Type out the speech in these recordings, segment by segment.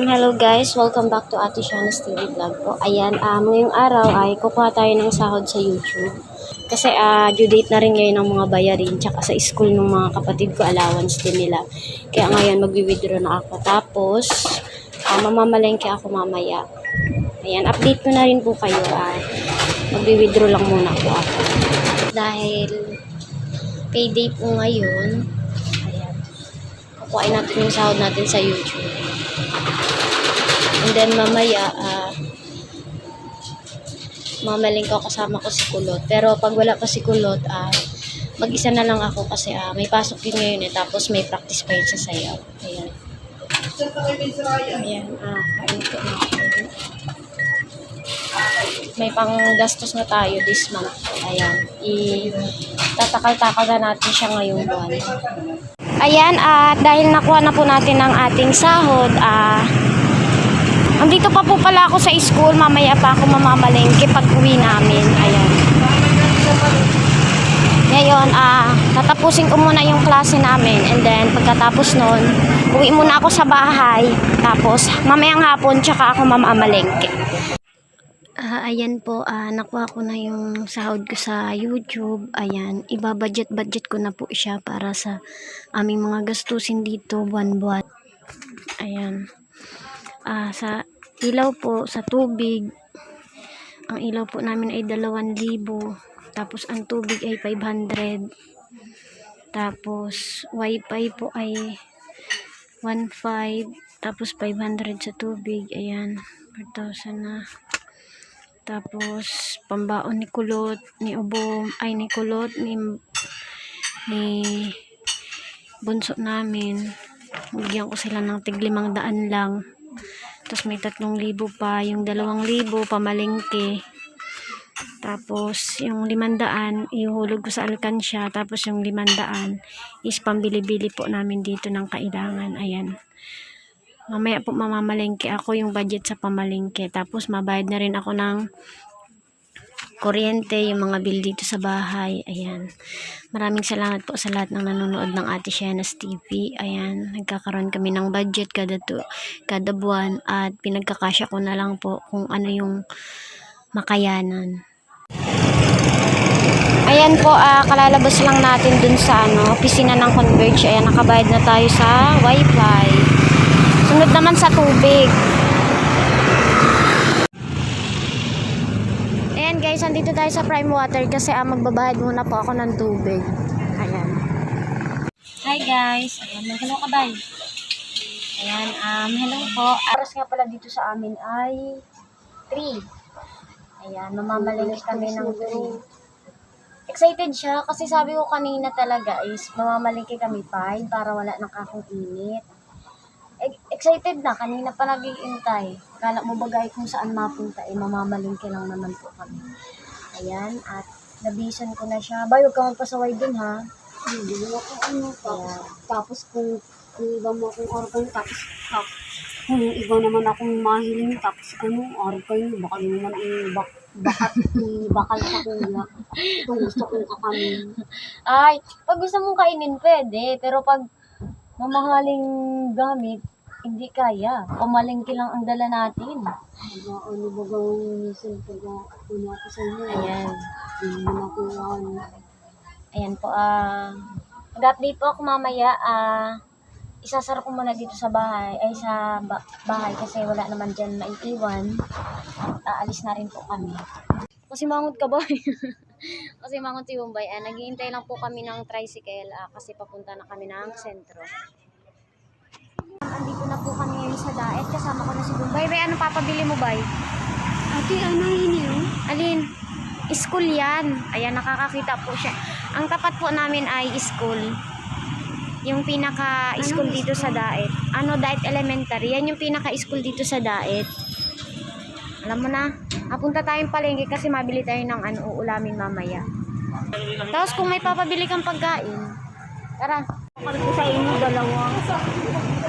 Um, hello guys, welcome back to Ate Shana's TV vlog po. Ayan, um, ngayong araw ay kukuha tayo ng sahod sa YouTube. Kasi ah due date na rin ngayon ng mga bayarin, tsaka sa school ng mga kapatid ko, allowance din nila. Kaya ngayon, magwi-withdraw na ako. Tapos, ah, mamamalengke ako mamaya. Ayan, update ko na rin po kayo. Ah, magwi-withdraw lang muna po ako. Dahil payday po ngayon, ayan, kukuhain natin yung sahod natin sa YouTube. And then mamaya, ah, mamaling ko kasama ko si Kulot. Pero pag wala pa si Kulot, ah, mag-isa na lang ako kasi ah, may pasok yun ngayon eh. Tapos may practice pa yun sa sayaw. Ayan. Ayan, ah, kain ko na. May panggastos na tayo this month. Ayan. I tatakal-takal na natin siya ngayong buwan. Ayan, at dahil nakuha na po natin ang ating sahod, ah, Andito pa po pala ako sa school, mamaya pa ako mamamalengke pag uwi namin. Ayan. Ngayon, ah, tatapusin ko muna yung klase namin and then pagkatapos nun, uwi muna ako sa bahay. Tapos, mamayang hapon, tsaka ako mamamalengke. Ah, ayan po, ah, nakuha ko na yung sahod ko sa YouTube. Ayan, iba-budget-budget ko na po siya para sa aming mga gastusin dito buwan-buwan. Ayan. Ah, sa ilaw po, sa tubig, ang ilaw po namin ay 2,000. Tapos ang tubig ay 500. Tapos wifi po ay 1,500. Tapos 500 sa tubig. Ayan, 4,000 na. Tapos pambaon ni Kulot, ni Ubo, ay ni Kulot, ni ni bunso namin. Bigyan ko sila ng tig limang daan lang. Tapos may tatlong libo pa, yung dalawang libo pamalingke. Tapos yung limandaan, ihulog ko sa alkansya. Tapos yung limandaan is pambili-bili po namin dito ng kailangan. Ayan. Mamaya po mamamalingke ako yung budget sa pamalingke. Tapos mabayad na rin ako ng kuryente, yung mga bill dito sa bahay. Ayan. Maraming salamat po sa lahat ng nanonood ng Ate Shana's TV. Ayan. Nagkakaroon kami ng budget kada, to, kada buwan at pinagkakasya ko na lang po kung ano yung makayanan. Ayan po, ah, kalalabas lang natin dun sa ano, opisina ng Converge. Ayan, nakabayad na tayo sa wifi. Sunod naman sa tubig. Ayan guys, andito tayo sa Prime Water kasi ah, magbabahid muna po ako ng tubig. Ayan. Hi guys. Ayan, hello ka bye. Ayan, um, hello po. Oras nga pala dito sa amin ay 3. Ayan, mamamalingki kami ng 3. Excited siya kasi sabi ko kanina talaga is mamamalingki kami 5 para wala nang kakong init. Excited na, kanina pa nag-iintay. Kala mo bagay kung saan mapunta, eh, mamamalingki lang naman po kami. Ayan, at nabisan ko na siya. Bay, huwag ka magpasaway dun, ha? Hindi mo ako ano, tapos, tapos kung, kung iba mo akong organ, tapos, tapos kung iba naman akong mahiling, tapos ano, organ, baka naman ang bak, bakat, bakal sa kuya. Kung gusto kong kakamin. Ay, pag gusto mong kainin, pwede. Pero pag mamahaling gamit, hindi kaya. Pamalingki lang ang dala natin. Ano ba gawin minsan pag una ako sa inyo. Ayan. Hindi mo na ako ano. Ayan po, ah... mag-update po ako mamaya, ah... isasara ko muna dito sa bahay, ay sa ba- bahay kasi wala naman dyan maiiwan. At aalis na rin po kami. Kasi mangot ka ba? kasi mangot si Bombay. Ah, naghihintay lang po kami ng tricycle ah, kasi papunta na kami ng sentro. Andito na po kami ngayon sa daet. Kasama ko na si Bombay. Bay, ano papabili mo, Bay? Ate, ano yun yun? Alin? School yan. Ayan, nakakakita po siya. Ang tapat po namin ay school. Yung pinaka-school dito sa Daet. Ano, Daet Elementary. Yan yung pinaka-school dito sa Daet. Alam mo na, apunta tayong palengke kasi mabili tayo ng ano, uulamin mamaya. Tapos kung may papabili kang pagkain, tara. Kapag ko sa inyo, dalawa.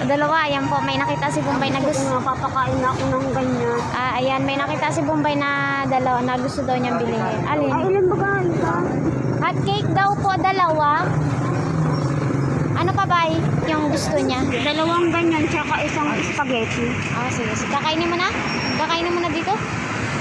Dalawa, ayan po, may nakita si Bombay na Gusto gusto. nga, papakain na ako ng ganyan. Ah, ayan, may nakita si Bombay na dalawa na gusto daw niyang bilhin. Alin? Ay, ilan ba ka? Hot cake daw po, dalawa. Ano pa ba yung gusto niya? Dalawang ganyan, tsaka isang spaghetti. Ah, sige. sige. Kakainin mo na? Kakainin mo na dito?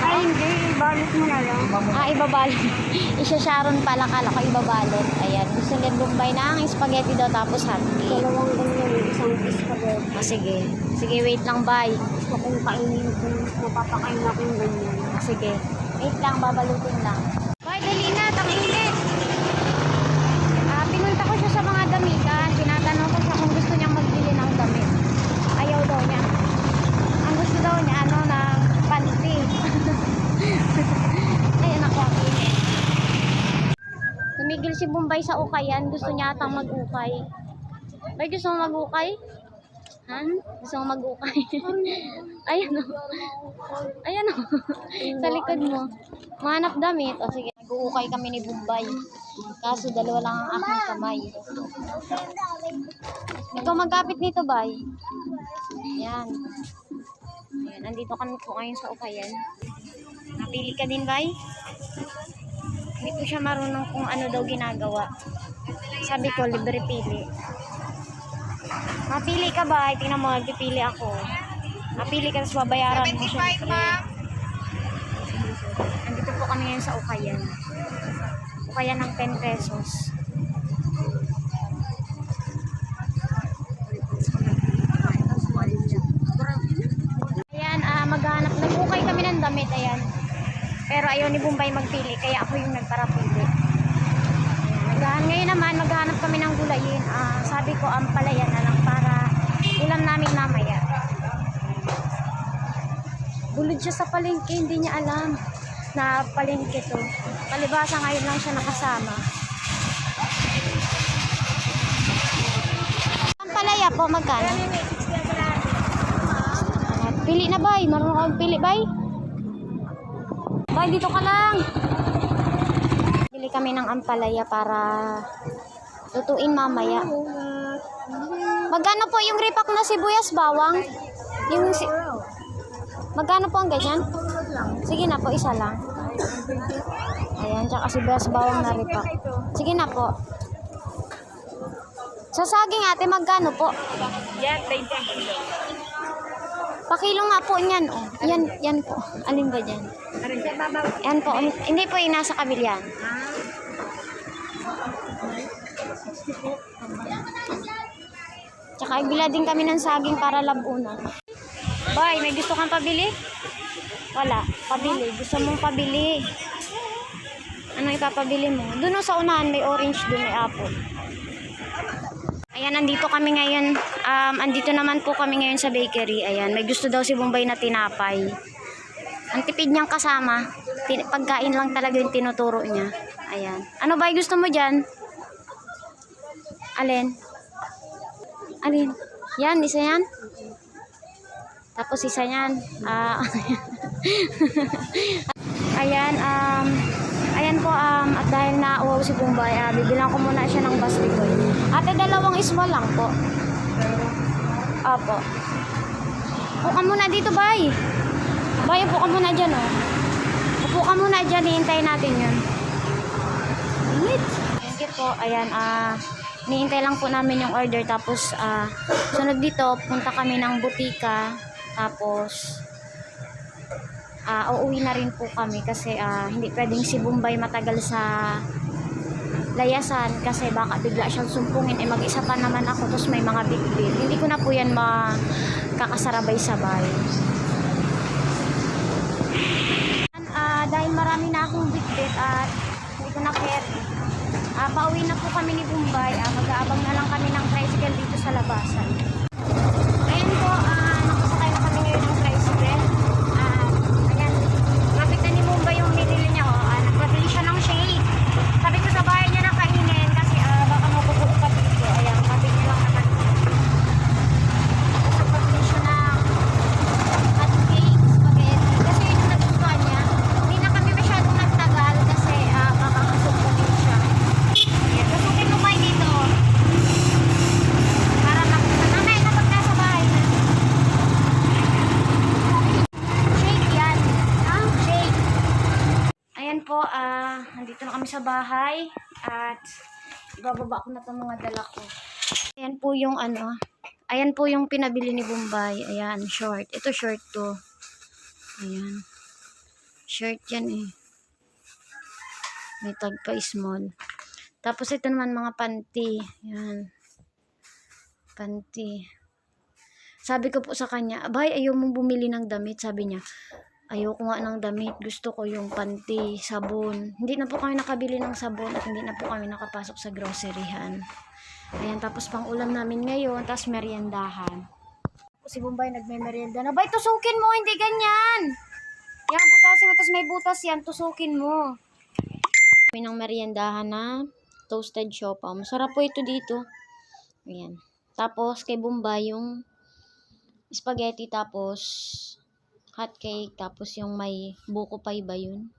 Ay, hindi. Balot mo na lang. Ah, ibabalot. Isya-sharon pala, kala ko ibabalot. Ayan. Gusto niya Bombay ng spaghetti daw tapos hotcake. Dalawang ganyan, isang spaghetti. Ah, sige. Sige, wait lang, bye. Gusto kong kainin kung napapakain ako yung ganyan. Ah, sige. Wait lang, babalutin lang. Bye, dali na. Tanginit. Ah, pinunta ko siya sa mga damitan. Tinatanong ko siya kung gusto niyang magbili ng damit. Ayaw daw niya. Ang gusto daw niya, ano, ng panty. Ayun ako, ang init. Bombay sa ukayan. Gusto niya atang mag-ukay. Bay, gusto mo mag-ukay? Ha? Gusto mo mag-ukay? Ayan o. Ayan o. sa likod mo. Mahanap damit. O sige, nag-uukay kami ni Bombay. Kaso dalawa lang ang aking kamay. Ikaw magkapit nito, bay. Ayan. Ayan, andito kami po ngayon sa ukayan. Napili ka din, bay? Hindi ko siya marunong kung ano daw ginagawa. Sabi ko, libre pili. Mapili ka ba? Tingnan mo, nagpipili ako. Napili ka, tapos babayaran mo syempre. Andito po kami ngayon sa Ukayan. Ukayan ng 10 pesos. Ayaw ni Bombay magpili, kaya ako yung nagparapili. Naghahan ngayon naman, maghanap kami ng gulayin. Ah, sabi ko, ang palaya na lang para ulam namin mamaya. Bulod siya sa palengke, hindi niya alam na palengke to. Palibasa ngayon lang siya nakasama. Ang palaya po, magkano? Pili na bay, marunong ka pili bay? Bay, dito ka lang. Bili kami ng ampalaya para lutuin mamaya. Magkano po yung ripak na sibuyas bawang? Yung si Magkano po ang ganyan? Sige na po, isa lang. Ayan, tsaka sibuyas bawang na ripak. Sige na po. Sa saging ate, magkano po? Yan, 20 kilo. Pakilo nga po niyan, oh. Yan, yan po. Alin ba dyan? Yan po. Hindi po yung nasa kabilyan. Tsaka ibila din kami ng saging para labunan. Bay, may gusto kang pabili? Wala. Pabili. Gusto mong pabili. Ano ipapabili mo? Doon sa unahan, may orange doon, may apple. Ayan, andito kami ngayon. Um, andito naman po kami ngayon sa bakery. Ayan, may gusto daw si Bombay na tinapay. Ang tipid niyang kasama. Pagkain lang talaga yung tinuturo niya. Ayan. Ano ba gusto mo dyan? Alin? Alin? Yan, isa yan? Tapos isa yan. Ah, ayan, um, ayan po, um, at dahil na uwaw si Bombay, ah, bibilang ko muna siya ng bastigoy. Ate, dalawang small lang po. Opo. Upo ka muna dito, bay. Bay, upo ka muna dyan, oh. Upo ka muna dyan, hihintayin natin yun. Init. Thank po. Ayan, ah, Niintay lang po namin yung order tapos ah sunod dito punta kami ng butika tapos ah uuwi na rin po kami kasi ah, hindi pwedeng si Bombay matagal sa layasan kasi baka bigla siyang sumpungin eh mag-isa pa naman ako tapos may mga bitbit hindi ko na po yan makakasarabay-sabay ah dahil marami na akong bitbit at hindi ko na carry Ah, pauwi na po kami ni Bombay. Ah, mag-aabang na lang kami ng tricycle dito sa labasan. Ayan po, ah, nakasakay na kami ngayon ng tricycle. Ah, ayan, lapit na ni Bombay yung binili niya. Oh. Ah, nagpabili siya ng shake. Sabi ko sa bahay niya na kainin kasi ah, baka mapupulo pa dito. Ayan, kapit niya lang naman. Tapos nagpabili siya ng hot cake, spaghetti. Kasi yun yung nagustuhan niya. Hindi na kami masyadong nagtagal kasi ah, baka masumpungin siya. Ayan, pasukin mo kayo dito. Para makita. Mamaya kapag nasa bahay na. Shake yan. Ah, shake. Ayan po, ah, nandito na kami sa bahay. At ibababa ko na itong mga dala ko. Ayan po yung ano. Ayan po yung pinabili ni Bombay. Ayan, short. Ito short to. Ayan. Shirt yan eh. May tag pa small. Tapos ito naman mga panty. Ayan. Panty. Sabi ko po sa kanya, abay, ayaw mong bumili ng damit. Sabi niya, ayoko nga ng damit. Gusto ko yung panty, sabon. Hindi na po kami nakabili ng sabon at hindi na po kami nakapasok sa groceryhan. Ayan, tapos pang ulam namin ngayon, tapos meriendahan. Si Bombay nagme-merienda na, bay, tusukin mo, hindi ganyan. Yan, butasin mo, tapos may butas yan, tusukin mo. May ng meriendahan na toasted siopaw. Masarap po ito dito. Ayan. Tapos, kay Bombay, yung spaghetti, tapos hot cake, tapos yung may buko pie ba yun?